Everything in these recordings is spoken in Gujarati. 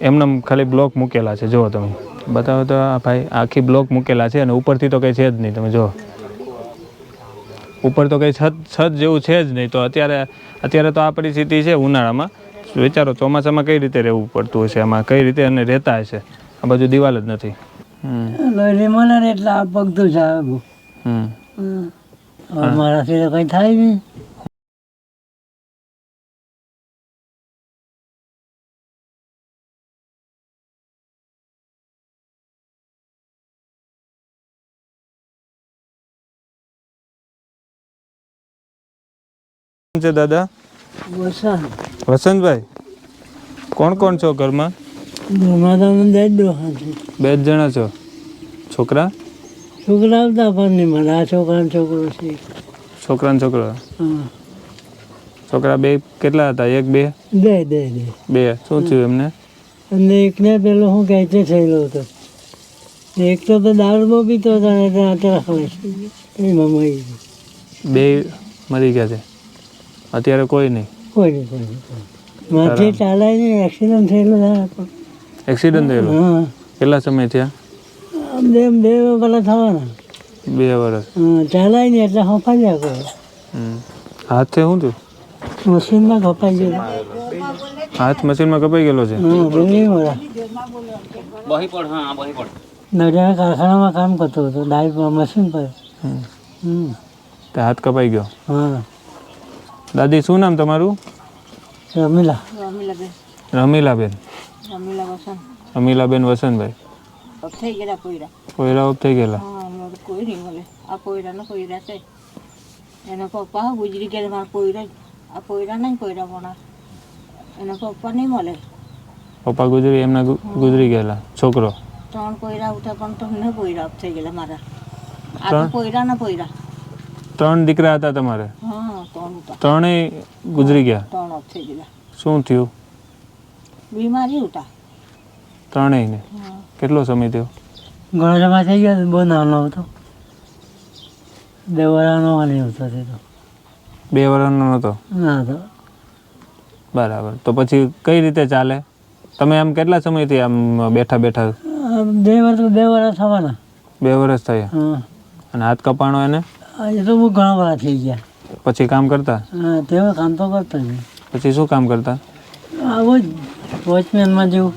એમને ખાલી બ્લોક મૂકેલા છે. જુઓ તમે. બતાવો તો આ ભાઈ આખી બ્લોક મૂકેલા છે અને ઉપરથી તો કંઈ છે જ નહીં. તમે જુઓ. ઉપર તો કંઈ છત છત જેવું છે જ નહીં. તો અત્યારે અત્યારે તો આ પરિસ્થિતિ છે ઉનાળામાં. વિચારો ચોમાસામાં કઈ રીતે રહેવું પડતું હશે આમાં? કઈ રીતે અને રહેતા હશે? આ બાજુ દિવાલ જ નથી. એટલે આ પગતું છે મારાથી તો કંઈ થાય નહીં. છે દાદા? વસંતભાઈ કોણ કોણ છો ઘરમાં? બે જ જણા છો? છોકરા? છોકરા આવતા પણ નહીં મળે. આ છોકરા છોકરો છે. છોકરા ને છોકરો. છોકરા બે કેટલા હતા? એક બે? બે બે બે. શું થયું એમને? અને એકને પેલો હું કહે છે થયેલો હતો એક તો તો દારૂ પીતો હતો ને ત્યાં આટલા ખવાય એમાં મરી ગયું. બે મરી ગયા છે. અત્યારે કોઈ નહીં. કોઈ નહીં કોઈ નહીં માથે ચાલાય નહીં એક્સિડન્ટ થયેલો થાય એક્સિડન્ટ થયેલો? હા. કેટલા સમય થયા? આમ બે બે પેલા થવાના. બે વર્ષ હા ચાલાય નહીં એટલે હંફાઈ જાય કોઈ હાથે શું થયું? મશીનમાં કપાઈ ગયો હાથ મશીનમાં કપાઈ ગયેલો છે? હા મોડા નડિયાદ કારખાનામાં કામ કરતો હતો ડાઈવ મશીન પર. હાથ કપાઈ ગયો? હા. દાદી શું નામ તમારું? રમીલા. રમીલાબેન. રમીલાબેન. વસંતભાઈ કોયરા. ઓફ થઈ ગયેલા? હા કોઈ નહીં મળે. આ કોયરાનો કોયરા છે. એના પપ્પા ગુજરી ગયા મારા કોયરા આ કોયરા નહીં કોયરા પણ એના પપ્પા નહીં મળે. પપ્પા ગુજરી એમના ગુજરી ગયેલા. છોકરો. ત્રણ કોયરા ઉઠા પણ તમને કોયરા off થઈ ગયેલા મારા. આ તો ત્રણ? કોયરા ના કોયરા. ત્રણ દીકરા હતા તમારે? હા. ત્રણેય ગુજરી ગયા? ત્રણ થઈ શું થયું? બીમારી ઉતા ત્રણેય ને કેટલો સમય થયો? ગણવામાં થઈ ગયો બહુ નાનો હતો. દેવરાનો વાલી હતો તે તો. બે વર્ષનો નહોતો? ના તો. બરાબર. તો પછી કઈ રીતે ચાલે? તમે આમ કેટલા સમયથી આમ બેઠા બેઠા? બે વર્ષ બે વર્ષ થવાના. બે વર્ષ થયા? અને હાથ કપાણો એને? આજે તો બહુ ઘણા બધા થઈ ગયા. પછી કામ કરતા? હા તેઓ કામ તો કરતા નહીં પછી શું કામ કરતા? આવો જ વોચમેનમાં જેવું.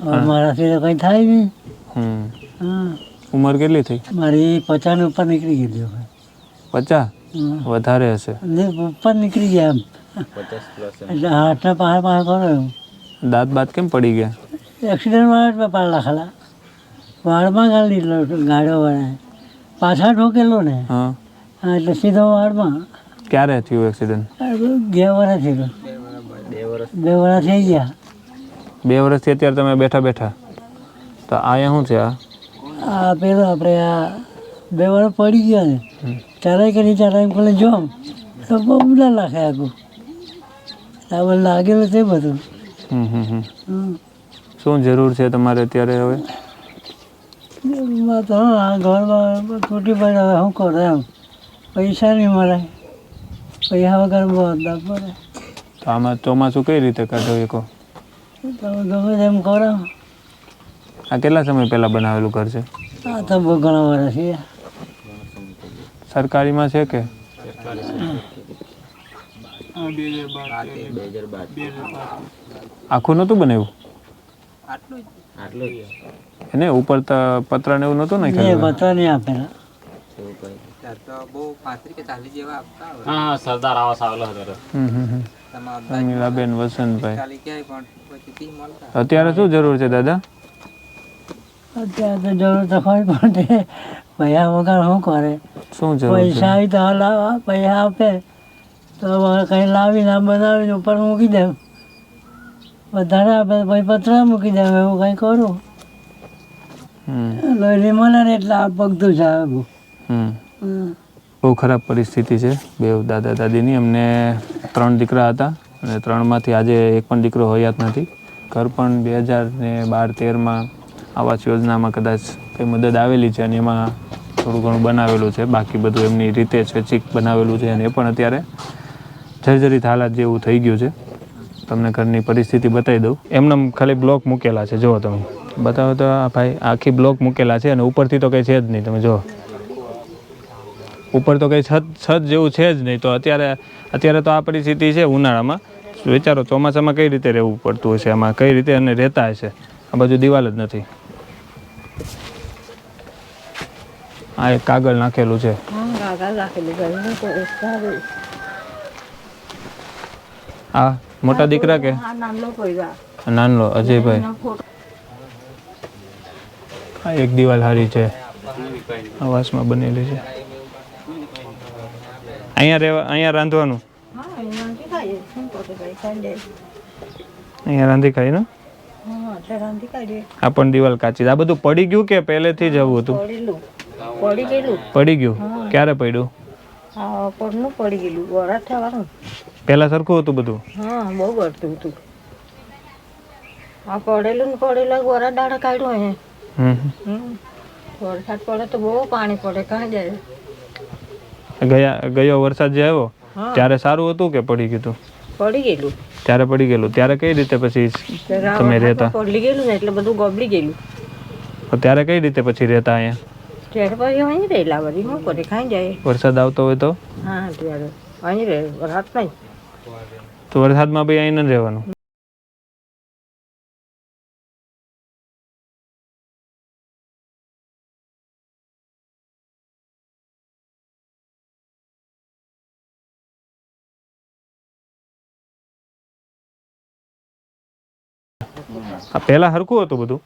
હવે મારાથી તો કંઈ થાય નહીં. હમ. હા. ઉંમર કેટલી થઈ? મારી પચાસની ઉપર નીકળી ગયેલી હવે. પચાસ? હા. વધારે હશે. ને ઉપર નીકળી ગયા એમ. એટલે હાથના પાર પાર કરો એમ. દાંત બાત કેમ પડી ગયા? એક્સિડન્ટમાં જ પાર લાખેલા. વાળમાં ગાડી લીધલો ગાડો વાળા પાછા ઠોકેલો ને. હા. હા એટલે સીધો વાળમાં. ક્યારે થયું એક્સિડન્ટ બે વર્ષ થયેલો બે વર્ષ થઈ ગયા. બે વર્ષથી અત્યારે તમે બેઠા બેઠા. તો અહીંયા શું છે આ? આ પેલો આપણે આ બે વર્ષ પડી ગયા ને ચારાઈ કરી ચારાઈ એમ કોલે જોમ તો બહુ ના લાગે આખું. આ લાગેલું છે બધું. શું જરૂર છે તમારે અત્યારે હવે? તો આ ઘરમાં તૂટી પડે હવે શું કરો એમ. પૈસા નહીં મળે. પૈસા વગર બધા પડે તો આમાં ચોમાસું કઈ રીતે કાઢો એકો? તમે ગમે તેમ કરો. આ કેટલા સમય પહેલાં બનાવેલું ઘર છે? આ તો બહુ ઘણા વર્ષ છે. સરકારીમાં છે કે? આખું નહોતું બનાવ્યું? એને ઉપર પત્ર ને એવું નહોતું એ પત્ર નહીં આપેલા. હમ હમ હમ. રમીલાબેન વસંતભાઈ. અત્યારે શું જરૂર છે દાદા? અત્યારે તો જરૂર તો હોય પણ પૈસા વગર શું કરે? શું જરૂર છે? પૈસા આવી તો હલાવા પૈસા આપે. તો કંઈ લાવીને આ બનાવીને ઉપર મૂકી દેમ વધારે આપે પછી પતરા મૂકી દેમ એવું કંઈ કરું. હમ. લોહી મળે ને એટલે આ પગતું છે આવે બહુ ખરાબ પરિસ્થિતિ છે. બે દાદા દાદીની અમને ત્રણ દીકરા હતા અને ત્રણમાંથી આજે એક પણ દીકરો હયાત નથી. ઘર પણ બે હજાર ને બાર તેરમાં આવાસ યોજનામાં કદાચ કંઈ મદદ આવેલી છે અને એમાં થોડું ઘણું બનાવેલું છે. બાકી બધું એમની રીતે સ્વૈચ્છિક બનાવેલું છે અને એ પણ અત્યારે જર્જરિત હાલાત જેવું થઈ ગયું છે. તમને ઘરની પરિસ્થિતિ બતાવી દઉં. એમને ખાલી બ્લોક મૂકેલા છે. જુઓ તમે. બતાવો તો આ ભાઈ આખી બ્લોક મૂકેલા છે અને ઉપરથી તો કંઈ છે જ નહીં. તમે જુઓ. ઉપર તો કંઈ છત છત જેવું છે જ નહીં. તો અત્યારે અત્યારે તો આ પરિસ્થિતિ છે ઉનાળામાં. વિચારો ચોમાસામાં કઈ રીતે રહેવું પડતું હશે આમાં? કઈ રીતે અને રહેતા હશે? આ બાજુ દિવાલ જ નથી. આ એક કાગળ નાખેલું છે. આ મોટા દીકરા કે? નાનલો અજયભાઈ. આ એક દિવાલ હારી છે. આવાસમાં બનેલી છે. અહીંયા રહેવા અહીંયા રાંધવાનું? હા અહીંયા રાંધી ખાઈ ને? હા એટલે રાંધી કાઢીએ આ પણ દિવાલ કાચી આ બધું પડી ગયું કે પહેલેથી જ આવું હતું? પડી ગયું. ક્યારે પડ્યું? હા પડી ગયેલું. પહેલા સરખું હતું બધું? હા બહુ ગળતું હતું. આ પડેલું ને પડેલા વરાત દાડા કાઢ્યું હમ. વરસાદ પડે તો બહુ પાણી પડે. કાં જાય. ગયા ગયો વરસાદ જે આવ્યો ત્યારે સારું હતું કે પડી ગયું હતું? પડી ગયેલું. ત્યારે પડી ગયેલું. ત્યારે કઈ રીતે પછી તમે રહેતા? પડી ગયેલું ને એટલે બધું ગબડી ગયેલું. ત્યારે કઈ રીતે પછી રહેતા અહીંયા? ત્યારે પછી અહીં રહેલા વળી હું કરે ખાઈ જાય? વરસાદ આવતો હોય તો? હા ત્યારે અહીં રહે રાત નહીં તો વરસાદમાં ભાઈ અહીં ન રહેવાનું? આ પહેલા હરખું હતું બધું?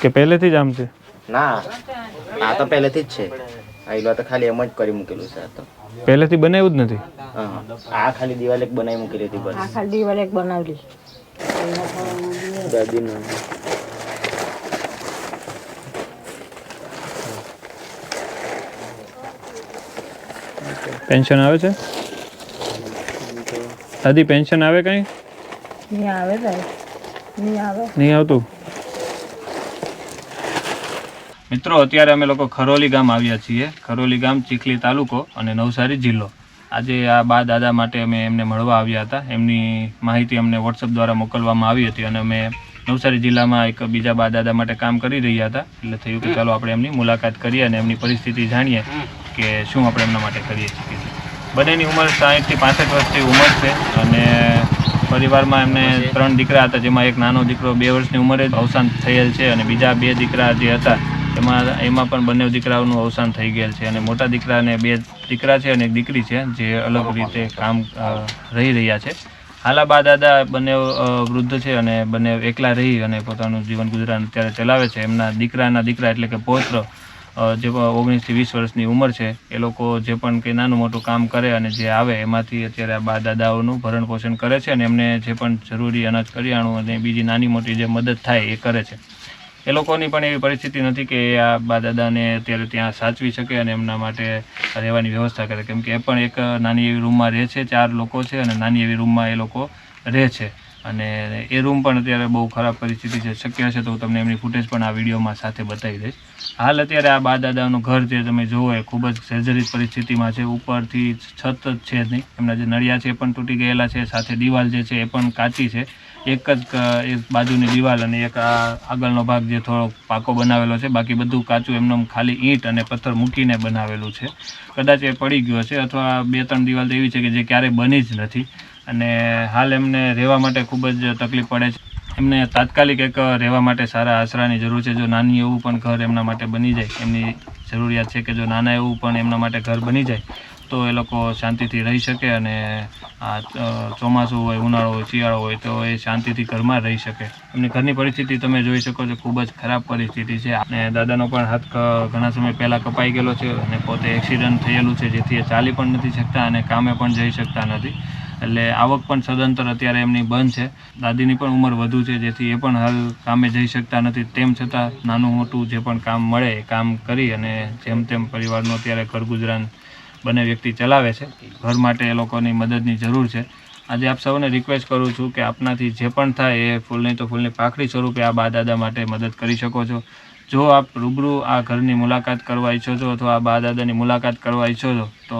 કે પહેલેથી જ આમ છે? ના આ તો પહેલેથી જ છે. આઈલો તો ખાલી એમ જ કરી મૂકેલું છે આ તો. પહેલેથી બનાવ્યું જ નથી? આ ખાલી દિવાલ એક બનાવી મૂકેલી હતી આ ખાલી દિવાલ એક બનાવેલી. દાદીનું. પેન્શન આવે છે? દાદી પેન્શન આવે કંઈ? આવે ભાઈ નહીં આવે. નહીં આવતું? મિત્રો અત્યારે અમે લોકો ખરોલી ગામ આવ્યા છીએ. ખરોલી ગામ ચીખલી તાલુકો અને નવસારી જિલ્લો. આજે આ બા દાદા માટે અમે એમને મળવા આવ્યા હતા. એમની માહિતી અમને વોટ્સઅપ દ્વારા મોકલવામાં આવી હતી અને અમે નવસારી જિલ્લામાં એક બીજા બા દાદા માટે કામ કરી રહ્યા હતા. એટલે થયું કે ચાલો આપણે એમની મુલાકાત કરીએ અને એમની પરિસ્થિતિ જાણીએ કે શું આપણે એમના માટે કરીએ છીએ. બંનેની ઉંમર સાહીઠથી પાસઠ વર્ષની ઉંમર છે અને પરિવારમાં એમને ત્રણ દીકરા હતા જેમાં એક નાનો દીકરો બે વર્ષની ઉંમરે જ અવસાન થયેલ છે અને બીજા બે દીકરા જે હતા એમાં એમાં પણ બંને દીકરાઓનું અવસાન થઈ ગયેલ છે અને મોટા દીકરાને બે દીકરા છે અને એક દીકરી છે જે અલગ રીતે કામ રહી રહ્યા છે. હાલા બા દાદા બંને વૃદ્ધ છે અને બંને એકલા રહી અને પોતાનું જીવન ગુજરાન અત્યારે ચલાવે છે. એમના દીકરાના દીકરા એટલે કે પૌત્ર જે ઓગણીસથી વીસ વર્ષની ઉંમર છે, એ લોકો જે પણ કંઈ નાનું મોટું કામ કરે અને જે આવે, એમાંથી અત્યારે આ બા દાદાઓનું ભરણ પોષણ કરે છે અને એમને જે પણ જરૂરી અનાજ, કરિયાણું અને બીજી નાની મોટી જે મદદ થાય એ કરે છે. એ લોકોની પણ એવી પરિસ્થિતિ નથી કે આ બા દાદાને અત્યારે ત્યાં સાચવી શકે અને એમના માટે રહેવાની વ્યવસ્થા કરે. કેમ કે એ પણ એક નાની એવી રૂમમાં રહે છે, ચાર લોકો છે અને નાની એવી રૂમમાં એ લોકો રહે છે. અને એ રૂમ પણ અત્યારે બહુ ખરાબ પરિસ્થિતિ છે. શક્ય હશે તો હું તમને એમની ફૂટેજ પણ આ વિડીયોમાં સાથે બતાવી દઈશ. હાલ અત્યારે આ બા દાદાનું ઘર જે તમે જુઓ એ ખૂબ જ સર્જરિત પરિસ્થિતિમાં છે. ઉપરથી છત જ છે નહીં. એમના જે નળિયા છે એ પણ તૂટી ગયેલા છે. સાથે દિવાલ જે છે એ પણ કાચી છે. એક જ એક બાજુની દિવાલ અને એક આ આગળનો ભાગ જે થોડો પાકો બનાવેલો છે. બાકી બધું કાચું એમનેમ ખાલી ઈંટ અને પથ્થર મૂકીને બનાવેલું છે. કદાચ એ પડી ગયો છે અથવા બે ત્રણ દિવાલ તો એવી છે કે જે ક્યારેય બની જ નથી. અને હાલ એમને રહેવા માટે ખૂબ જ તકલીફ પડે છે. એમને તાત્કાલિક એક રહેવા માટે સારા આશરાની જરૂર છે. જો નાની એવું પણ ઘર એમના માટે બની જાય, એમની જરૂરિયાત છે કે જો નાના એવું પણ એમના માટે ઘર બની જાય, તો એ લોકો શાંતિથી રહી શકે અને આ ચોમાસું હોય, ઉનાળો હોય, શિયાળો હોય, તો એ શાંતિથી ઘરમાં રહી શકે. એમની ઘરની પરિસ્થિતિ તમે જોઈ શકો છો, ખૂબ જ ખરાબ પરિસ્થિતિ છે. અને દાદાનો પણ હાથ ઘણા સમય પહેલાં કપાઈ ગયેલો છે અને પોતે એક્સિડન્ટ થયેલું છે, જેથી એ ચાલી પણ નથી શકતા અને કામે પણ જઈ શકતા નથી. એટલે આવક પણ સદંતર અત્યારે એમની બંધ છે. દાદીની પણ ઉંમર વધુ છે, જેથી એ પણ હાલ કામે જઈ શકતા નથી. તેમ છતાં નાનું મોટું જે પણ કામ મળે એ કામ કરી અને જેમ તેમ પરિવારનું અત્યારે ઘર ગુજરાન બંને વ્યક્તિ ચલાવે છે. ઘર માટે એ લોકોની મદદની જરૂર છે. આજે આપ સૌને રિક્વેસ્ટ કરું છું કે આપનાથી જે પણ થાય એ ફૂલની તો ફૂલની પાખડી સ્વરૂપે આ બા દાદા માટે મદદ કરી શકો છો. જો આપ રૂબરૂ આ ઘરની મુલાકાત કરવા ઈચ્છો છો અથવા આ બા દાદાની મુલાકાત કરવા ઈચ્છો છો, તો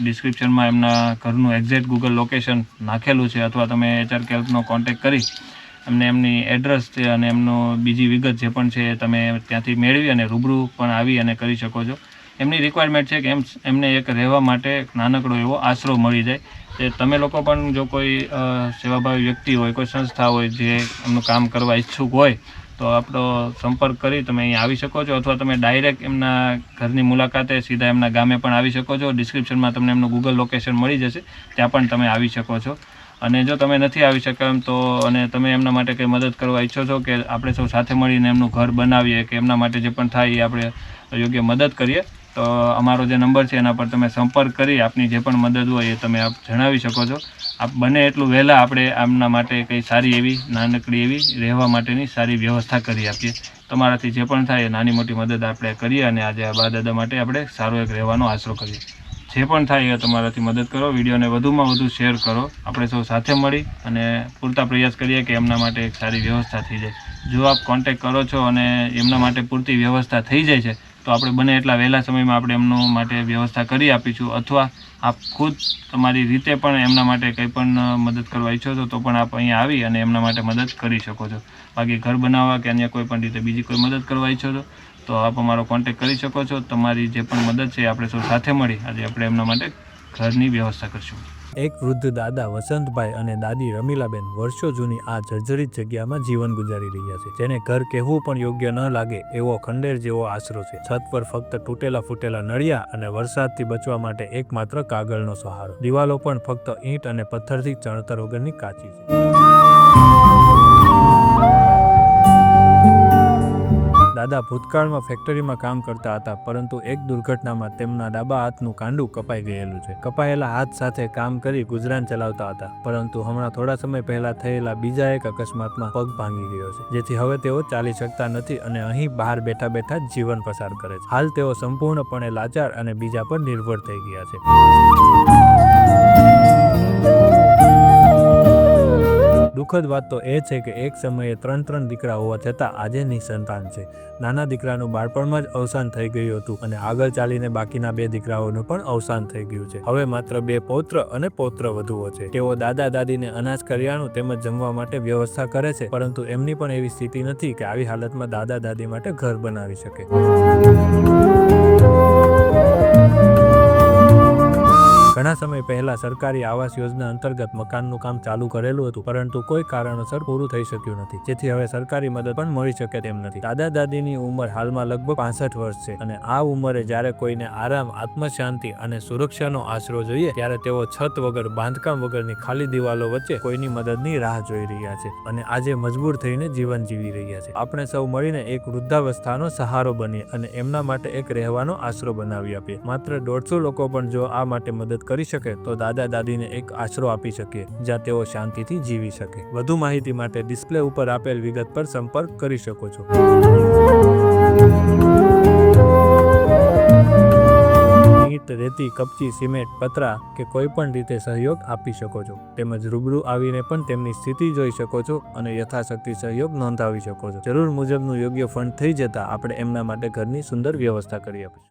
ડિસ્ક્રિપ્શનમાં એમના ઘરનું એક્ઝેક્ટ ગૂગલ લોકેશન નાખેલું છે અથવા તમે એચઆર કેલ્પનો કોન્ટેક્ટ કરી એમને એમની એડ્રેસ છે અને એમનો બીજી વિગત જે પણ છે તમે ત્યાંથી મેળવી અને રૂબરૂ પણ આવી અને કરી શકો છો. એમની રિક્વાયરમેન્ટ છે કે એમ, એમને એક રહેવા માટે નાનકડો એવો આશરો મળી જાય. તે તમે લોકો પણ જો કોઈ સેવાભાવી વ્યક્તિ હોય, કોઈ સંસ્થા હોય જે એમનું કામ કરવા ઈચ્છુક હોય તો આપણો સંપર્ક કરી તમે અહીં આવી શકો છો અથવા તમે ડાયરેક્ટ એમના ઘરની મુલાકાતે સીધા એમના ગામે પણ આવી શકો છો. ડિસ્ક્રિપ્શનમાં તમને એમનું ગૂગલ લોકેશન મળી જશે. ત્યાં પણ તમે આવી શકો છો. અને જો તમે નથી આવી શકા એમ તો અને તમે એમના માટે કંઈ મદદ કરવા ઈચ્છો છો કે આપણે સૌ સાથે મળીને એમનું ઘર બનાવીએ કે એમના માટે જે પણ થાય એ આપણે યોગ્ય મદદ કરીએ તો અમારો જે નંબર છે એના પર તમે સંપર્ક કરી આપની જે પણ મદદ હોય એ તમે આપ જણાવી શકો છો. આપ બને એટલું વહેલા આપણે આમના માટે કંઈ સારી એવી નાનકડી એવી રહેવા માટેની સારી વ્યવસ્થા કરી આપીએ. તમારાથી જે પણ થાય એ નાની મોટી મદદ આપણે કરીએ અને આજે આ બા દાદા માટે આપણે સારો એક રહેવાનો આશરો કરીએ. જે પણ થાય એ તમારાથી મદદ કરો, વિડીયોને વધુમાં વધુ શેર કરો. આપણે સૌ સાથે મળી અને પૂરતા પ્રયાસ કરીએ કે એમના માટે એક સારી વ્યવસ્થા થઈ જાય. જો આપ કોન્ટેક કરો છો અને એમના માટે પૂરતી વ્યવસ્થા થઈ જાય છે તો આપણે બને એટલા વહેલા સમયમાં આપણે એમનું માટે વ્યવસ્થા કરી આપીશું. અથવા આપ ખુદ તમારી રીતે પણ એમના માટે કંઈ પણ મદદ કરવા ઈચ્છો છો, તો પણ આપ અહીંયા આવી અને એમના માટે મદદ કરી શકો છો. બાકી ઘર બનાવવા કે અન્ય કોઈ પણ રીતે બીજી કોઈ મદદ કરવા ઈચ્છો છો, તો આપ અમારો કોન્ટેક કરી શકો છો. તમારી જે પણ મદદ છે આપણે સૌ સાથે મળી આજે આપણે એમના માટે ઘરની વ્યવસ્થા કરશું. એક વૃદ્ધ દાદા વસંતભાઈ અને દાદી રમીલાબેન વર્ષો જૂની આ જર્જરિત જગ્યામાં જીવન ગુજારી રહ્યા છે. જેને ઘર કહેવું પણ યોગ્ય ન લાગે એવો ખંડેર જેવો આશરો છે. છત પર ફક્ત તૂટેલા ફૂટેલા નળિયા અને વરસાદથી બચવા માટે એકમાત્ર કાગળનો સહારો. દિવાલો પણ ફક્ત ઈંટ અને પથ્થરથી ચણતર વગરની કાચી છે. દાદા ભૂતકાળમાં ફેક્ટરીમાં કામ કરતા હતા, પરંતુ એક દુર્ઘટનામાં તેમના ડાબા હાથનું કાંડું કપાઈ ગયેલું છે. કપાયેલા હાથ સાથે કામ કરી ગુજરાન ચલાવતા હતા, પરંતુ હમણાં થોડા સમય પહેલા થયેલા બીજા એક અકસ્માતમાં પગ ભાંગી ગયો છે, જેથી હવે તેઓ ચાલી શકતા નથી અને અહીં બહાર બેઠા બેઠા જીવન પસાર કરે છે. હાલ તેઓ સંપૂર્ણપણે લાચાર અને બીજા પર નિર્ભર થઈ ગયા છે. દુઃખદ વાત તો એ છે કે એક સમયે ત્રણ ત્રણ દીકરા હોવા છતાં આજે નિસંતાન છે. નાના દીકરાનું બાળપણમાં જ અવસાન થઈ ગયું હતું અને આગળ ચાલીને બાકીના બે દીકરાઓનું પણ અવસાન થઈ ગયું છે. હવે માત્ર બે પૌત્ર અને પૌત્ર વધુઓ છે. તેઓ દાદા દાદીને અનાજ કરિયાણું તેમજ જમવા માટે વ્યવસ્થા કરે છે, પરંતુ એમની પણ એવી સ્થિતિ નથી કે આવી હાલતમાં દાદા દાદી માટે ઘર બનાવી શકે. ઘણા સમય પહેલા સરકારી આવાસ યોજના અંતર્ગત મકાનનું કામ ચાલુ કરેલું હતું, પરંતુ કોઈ કારણોસર પૂરું થઈ શક્યું નથી. જેથી હવે સરકારી મદદ પણ મળી શકે તેમ નથી. દાદા દાદીની ઉંમર હાલમાં લગભગ પાસઠ વર્ષ છે અને આ ઉંમરે જ્યારે કોઈને આરામ, આત્મશાંતિ અને સુરક્ષાનો આશરો જોઈએ, ત્યારે તેઓ છત વગર, બાંધકામ વગરની ખાલી દિવાલો વચ્ચે કોઈની મદદની રાહ જોઈ રહ્યા છે અને આજે મજબૂર થઈને જીવન જીવી રહ્યા છે. આપણે સૌ મળીને એક વૃદ્ધાવસ્થાનો સહારો બનીએ અને એમના માટે એક રહેવાનો આશરો બનાવી આપીએ. માત્ર દોઢસો લોકો પણ જો આ માટે કરી શકે તો દાદા દાદીને એક આશરો આપી શકીએ, જ્યાં તેઓ શાંતિથી જીવી શકે. વધુ માહિતી માટે ડિસ્પ્લે ઉપર આપેલ વિગત પર સંપર્ક કરી શકો છો. રેતી, કપચી, સિમેન્ટ, પતરા કે કોઈ પણ રીતે સહયોગ આપી શકો છો. તેમજ રૂબરૂ આવીને પણ તેમની સ્થિતિ જોઈ શકો છો અને યથાશક્તિ સહયોગ નોંધાવી શકો છો. જરૂર મુજબનું યોગ્ય ફંડ થઈ જતા આપણે એમના માટે ઘરની સુંદર વ્યવસ્થા કરી આપીશું.